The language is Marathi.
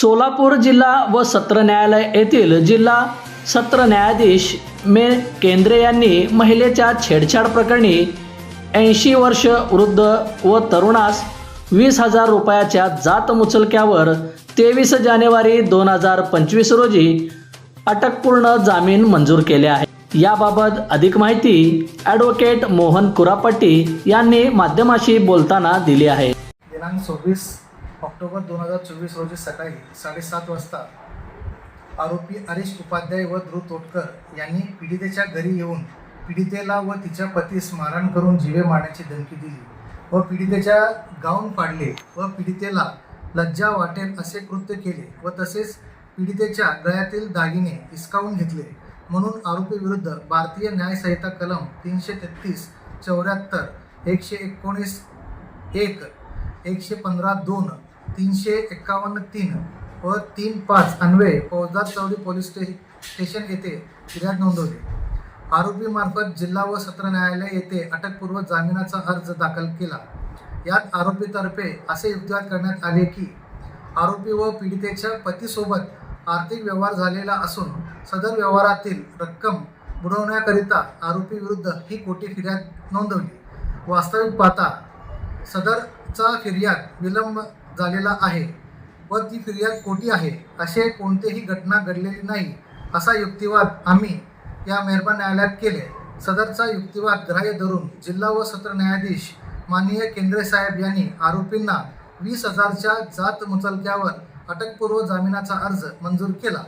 सोलापूर जिल्हा व सत्र न्यायालय येथील जिल्हा सत्र न्यायाधीश मे केंद्रे यांनी महिलेच्या छेडछाड प्रकरणी ऐंशी वर्ष वृद्ध व तरुणास वीस हजार रुपयाच्या जात मुचलक्यावर तेवीस जानेवारी दोन हजार पंचवीस रोजी अटकपूर्ण जामीन मंजूर केले आहे. याबाबत अधिक माहिती ॲडव्होकेट मोहन कुरापट्टी यांनी माध्यमाशी बोलताना दिली आहे. दिनांक सव्वीस ऑक्टोबर दोन हजार चोवीस रोजी सकाळी साडेसात वाजता आरोपी हरीश उपाध्याय व ध्रुव तोटकर यांनी पीडितेच्या घरी येऊन पीडितेला व तिच्या पतीस मारहाण करून जीवे मारण्याची धमकी दिली व पीडितेच्या गाऊन पाडले व पीडितेला लज्जा वाटेल असे कृत्य केले व तसेच पीडितेच्या गळ्यातील दागिने हिसकावून घेतले. म्हणून आरोपी विरुद्ध भारतीय न्यायसंहिता कलम तीनशे तेहतीस चौऱ्याहत्तर एकशे एकोणीस एक एकशे पंधरा दोन तीनशे एक्कावन्न तीन व तीन पाच अन्वये फौजदार चौडी पोलीस स्टे स्टेशन येथे फिर्याद नोंदवली. आरोपीमार्फत जिल्हा व सत्र न्यायालय येथे अटकपूर्व जामिनाचा अर्ज दाखल केला. यात आरोपीतर्फे असे युक्तिवाद करण्यात आले की आरोपी व पीडितेच्या पतीसोबत आर्थिक व्यवहार झालेला असून सदर व्यवहारातील रक्कम बुडवण्याकरिता आरोपी विरुद्ध ही खोटी फिर्याद नोंदवली. वास्तविक पाहता सदरचा फिर्याद विलंब झालेला आहे. व ती फिर्याद खोटी आहे. असे कोणतेही घटना घडलेली नाही असा युक्तिवाद आम्ही या मेहरबान न्यायालयात केले. सदरचा युक्तिवाद ग्राह्य धरून जिल्हा व सत्र न्यायाधीश माननीय केंद्रे साहेब यांनी आरोपींना वीस हजारच्या जात मुचलक्यावर अटकपूर्व जामिनाचा अर्ज मंजूर केला.